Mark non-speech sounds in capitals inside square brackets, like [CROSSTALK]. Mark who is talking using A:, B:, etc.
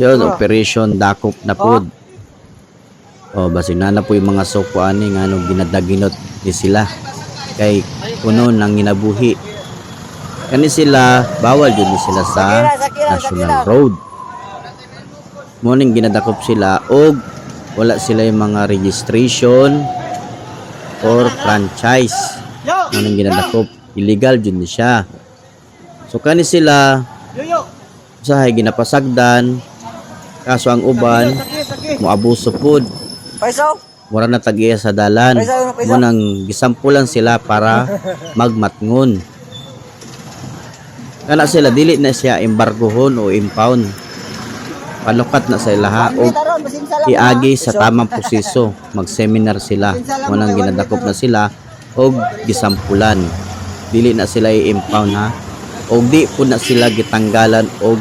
A: Yun, operation dakop na pod. O, basig na na po yung mga soko ani nga ano, ginadaginot di sila. Kay kuno nang ginabuhi. Kani sila, bawal yun sila sa National Road. Morning ginadakop sila og wala sila yung mga registration or franchise. Morning ginadakop. Illegal yun siya. So kani sila usahay ginapasagdan kaso ang uban moabuso pud
B: Paisaw.
A: wala na tagiya sa dalan. Mo nang gisampulan sila para [LAUGHS] magmatngon. Kana sila dili na siya embargohon o impound. Panukat na sa ilaha o iagi sa tamang proseso. Mag-seminar sila. Mo nang ginadakop na sila og gisampulan. Dili na sila i-impound ha? Og di po na sila gitanggalan og